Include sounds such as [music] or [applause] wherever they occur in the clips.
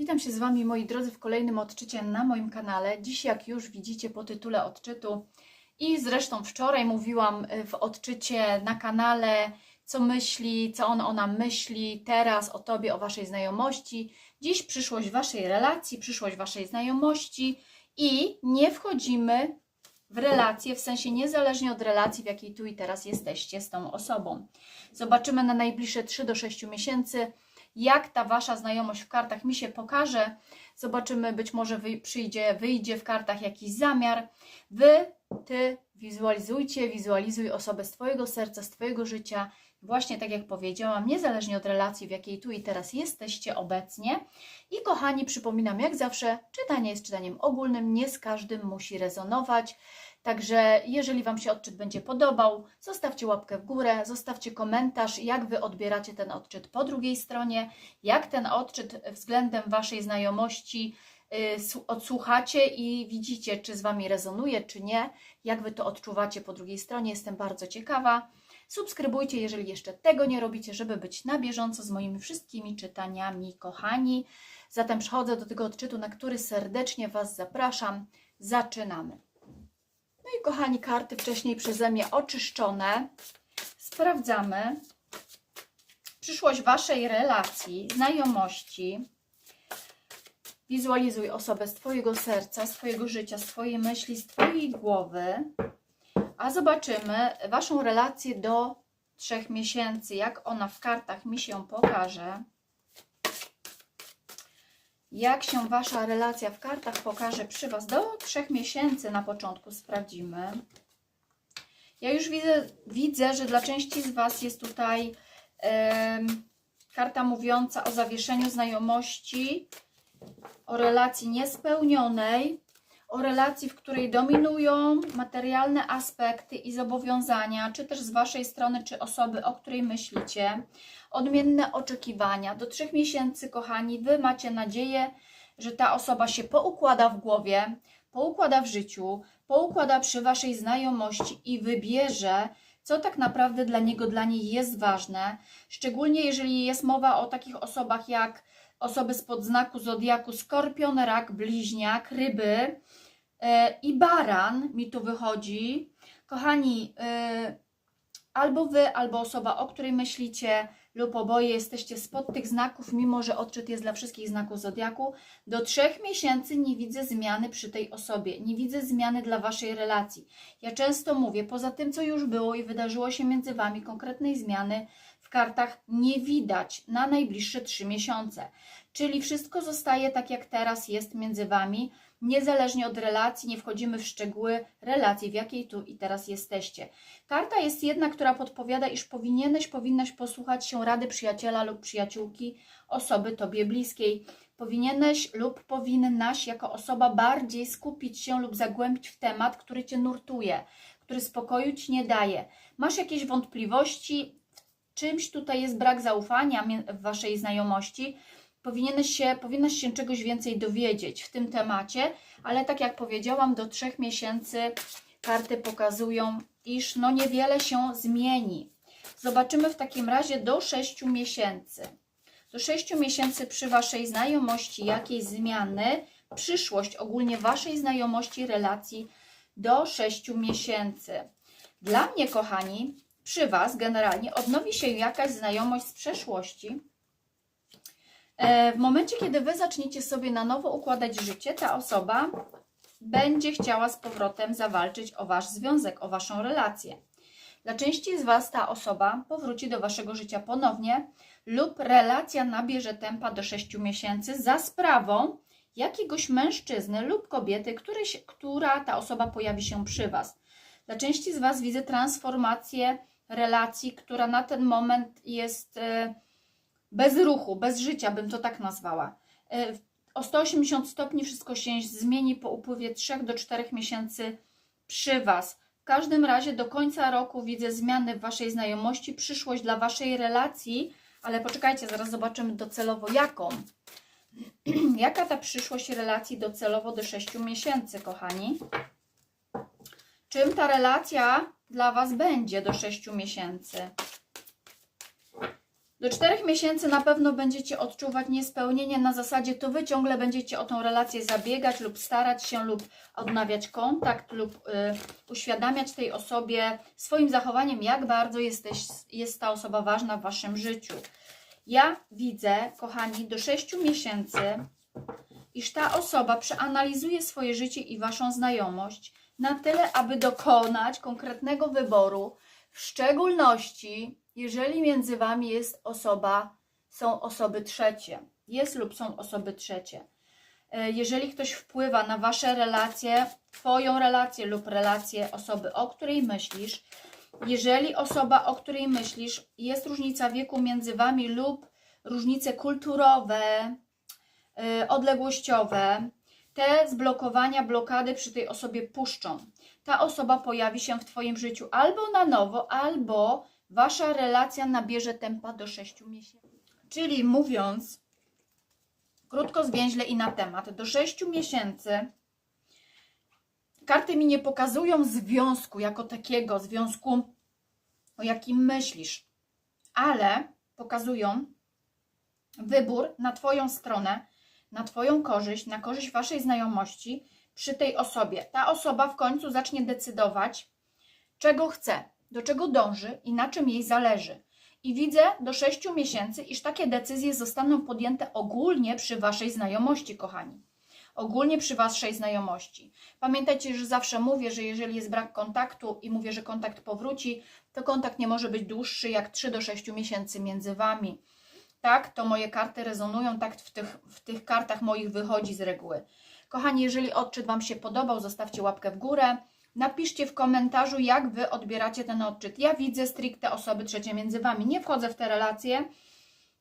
Witam się z Wami, moi drodzy, w kolejnym odczycie na moim kanale. Dziś, jak już widzicie po tytule odczytu i zresztą wczoraj mówiłam y, w odczycie na kanale, co myśli, co on, ona myśli teraz o Tobie, o Waszej znajomości. Dziś przyszłość Waszej relacji, przyszłość Waszej znajomości i nie wchodzimy w relacje, w sensie niezależnie od relacji, w jakiej tu i teraz jesteście z tą osobą. Zobaczymy na najbliższe 3 do 6 miesięcy, jak ta wasza znajomość w kartach mi się pokaże. Zobaczymy, być może wy, przyjdzie, wyjdzie w kartach jakiś zamiar. Wy, ty wizualizujcie, wizualizuj osobę z twojego serca, z twojego życia. Właśnie tak jak powiedziałam, niezależnie od relacji, w jakiej tu i teraz jesteście obecnie. I kochani, przypominam, jak zawsze, czytanie jest czytaniem ogólnym, nie z każdym musi rezonować. Także jeżeli Wam się odczyt będzie podobał, zostawcie łapkę w górę, zostawcie komentarz, jak Wy odbieracie ten odczyt po drugiej stronie, jak ten odczyt względem Waszej znajomości y, odsłuchacie i widzicie, czy z Wami rezonuje, czy nie, jak Wy to odczuwacie po drugiej stronie. Jestem bardzo ciekawa. Subskrybujcie, jeżeli jeszcze tego nie robicie, żeby być na bieżąco z moimi wszystkimi czytaniami, kochani. Zatem przechodzę do tego odczytu, na który serdecznie Was zapraszam. Zaczynamy. No i kochani, karty wcześniej przeze mnie oczyszczone. Sprawdzamy przyszłość Waszej relacji, znajomości. Wizualizuj osobę z Twojego serca, z Twojego życia, z Twojej myśli, z Twojej głowy. A zobaczymy Waszą relację do trzech miesięcy, jak ona w kartach mi się pokaże. Jak się Wasza relacja w kartach pokaże przy Was do trzech miesięcy na początku sprawdzimy. Ja już widzę, widzę że dla części z Was jest tutaj karta mówiąca o zawieszeniu znajomości, o relacji niespełnionej, o relacji, w której dominują materialne aspekty i zobowiązania, czy też z Waszej strony, czy osoby, o której myślicie, odmienne oczekiwania. Do trzech miesięcy, kochani, Wy macie nadzieję, że ta osoba się poukłada w głowie, poukłada w życiu, poukłada przy Waszej znajomości i wybierze, co tak naprawdę dla niego, dla niej jest ważne. Szczególnie jeżeli jest mowa o takich osobach jak osoby spod znaku zodiaku Skorpion, Rak, Bliźniak, Ryby i Baran mi tu wychodzi. Kochani, e, albo Wy, albo osoba, o której myślicie, lub oboje jesteście spod tych znaków, mimo że odczyt jest dla wszystkich znaków zodiaku, do trzech miesięcy nie widzę zmiany przy tej osobie, nie widzę zmiany dla Waszej relacji. Ja często mówię, poza tym, co już było i wydarzyło się między Wami, konkretnej zmiany w kartach nie widać na najbliższe trzy miesiące. Czyli wszystko zostaje tak, jak teraz jest między Wami, niezależnie od relacji, nie wchodzimy w szczegóły relacji, w jakiej tu i teraz jesteście. Karta jest jedna, która podpowiada, iż powinieneś, powinnaś posłuchać się rady przyjaciela lub przyjaciółki, osoby Tobie bliskiej. Powinieneś lub powinnaś jako osoba bardziej skupić się lub zagłębić w temat, który Cię nurtuje, który spokoju Ci nie daje. Masz jakieś wątpliwości, w czymś tutaj jest brak zaufania w Waszej znajomości, powinieneś się, powinnaś się czegoś więcej dowiedzieć w tym temacie, ale tak jak powiedziałam, do trzech miesięcy karty pokazują, iż no niewiele się zmieni. Zobaczymy w takim razie do 6 miesięcy. Do 6 miesięcy przy Waszej znajomości jakiejś zmiany, przyszłość ogólnie Waszej znajomości relacji do 6 miesięcy. Dla mnie, kochani, przy Was generalnie odnowi się jakaś znajomość z przeszłości. E, W momencie, kiedy Wy zaczniecie sobie na nowo układać życie, ta osoba będzie chciała z powrotem zawalczyć o Wasz związek, o Waszą relację. Dla części z Was ta osoba powróci do Waszego życia ponownie lub relacja nabierze tempa do 6 miesięcy za sprawą jakiegoś mężczyzny lub kobiety, który która ta osoba pojawi się przy Was. Dla części z Was widzę transformację relacji, która na ten moment jest e, bez ruchu, bez życia, bym to tak nazwała. E, O 180 stopni wszystko się zmieni po upływie 3 do 4 miesięcy przy Was. W każdym razie do końca roku widzę zmiany w Waszej znajomości, przyszłość dla Waszej relacji, ale poczekajcie, zaraz zobaczymy docelowo jaką. [clears throat] Jaka ta przyszłość relacji docelowo do 6 miesięcy, kochani? Czym ta relacja dla Was będzie do 6 miesięcy? Do czterech miesięcy na pewno będziecie odczuwać niespełnienie na zasadzie, to wy ciągle będziecie o tą relację zabiegać lub starać się lub odnawiać kontakt lub y, uświadamiać tej osobie swoim zachowaniem, jak bardzo jesteś, jest ta osoba ważna w waszym życiu. Ja widzę, kochani, do 6 miesięcy, iż ta osoba przeanalizuje swoje życie i waszą znajomość na tyle, aby dokonać konkretnego wyboru, w szczególności jeżeli między wami jest osoba, są osoby trzecie, jest lub są osoby trzecie. E, Jeżeli ktoś wpływa na wasze relacje, twoją relację lub relację osoby, o której myślisz, jeżeli osoba, o której myślisz, jest różnica wieku między wami lub różnice kulturowe, y, odległościowe, te zblokowania, blokady przy tej osobie puszczą. Ta osoba pojawi się w Twoim życiu albo na nowo, albo Wasza relacja nabierze tempa do 6 miesięcy. Czyli mówiąc krótko, zwięźle i na temat, do 6 miesięcy karty mi nie pokazują związku jako takiego, związku o jakim myślisz, ale pokazują wybór na Twoją stronę, na Twoją korzyść, na korzyść Waszej znajomości przy tej osobie. Ta osoba w końcu zacznie decydować, czego chce, do czego dąży i na czym jej zależy. I widzę do 6 miesięcy, iż takie decyzje zostaną podjęte ogólnie przy Waszej znajomości, kochani. Ogólnie przy Waszej znajomości. Pamiętajcie, że zawsze mówię, że jeżeli jest brak kontaktu i mówię, że kontakt powróci, to kontakt nie może być dłuższy jak 3 do 6 miesięcy między Wami. Tak, to moje karty rezonują, tak w tych, w tych kartach moich wychodzi z reguły. Kochani, jeżeli odczyt Wam się podobał, zostawcie łapkę w górę. Napiszcie w komentarzu, jak Wy odbieracie ten odczyt. Ja widzę stricte osoby trzecie między Wami. Nie wchodzę w te relacje.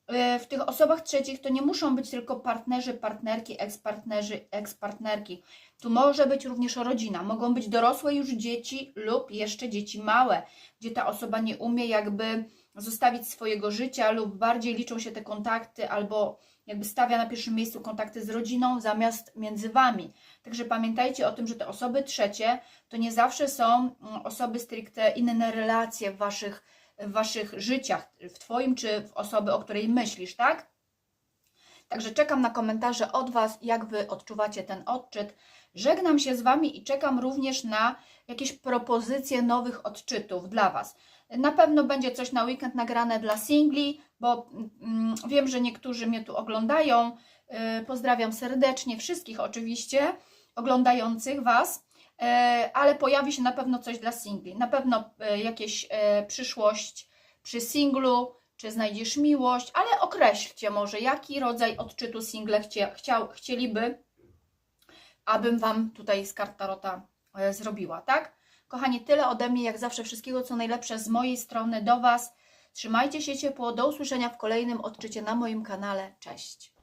Yy, W tych osobach trzecich to nie muszą być tylko partnerzy, partnerki, ekspartnerzy, ekspartnerki. Tu może być również rodzina. Mogą być dorosłe już dzieci lub jeszcze dzieci małe, gdzie ta osoba nie umie jakby zostawić swojego życia lub bardziej liczą się te kontakty albo jakby stawia na pierwszym miejscu kontakty z rodziną zamiast między wami. Także pamiętajcie o tym, że te osoby trzecie to nie zawsze są mm, osoby stricte inne relacje w waszych, w waszych życiach, w twoim czy w osoby, o której myślisz, tak? Także czekam na komentarze od Was, jak Wy odczuwacie ten odczyt. Żegnam się z Wami i czekam również na jakieś propozycje nowych odczytów dla Was. Na pewno będzie coś na weekend nagrane dla singli, bo mm, wiem, że niektórzy mnie tu oglądają. Yy, pozdrawiam serdecznie wszystkich oczywiście oglądających Was, yy, ale pojawi się na pewno coś dla singli. Na pewno yy, jakieś yy, przyszłość przy singlu, czy znajdziesz miłość, ale określcie może, jaki rodzaj odczytu single chciał, chcieliby, abym Wam tutaj z kart Tarota e, zrobiła, tak? Kochani, tyle ode mnie, jak zawsze wszystkiego, co najlepsze z mojej strony do Was. Trzymajcie się ciepło, do usłyszenia w kolejnym odczycie na moim kanale. Cześć!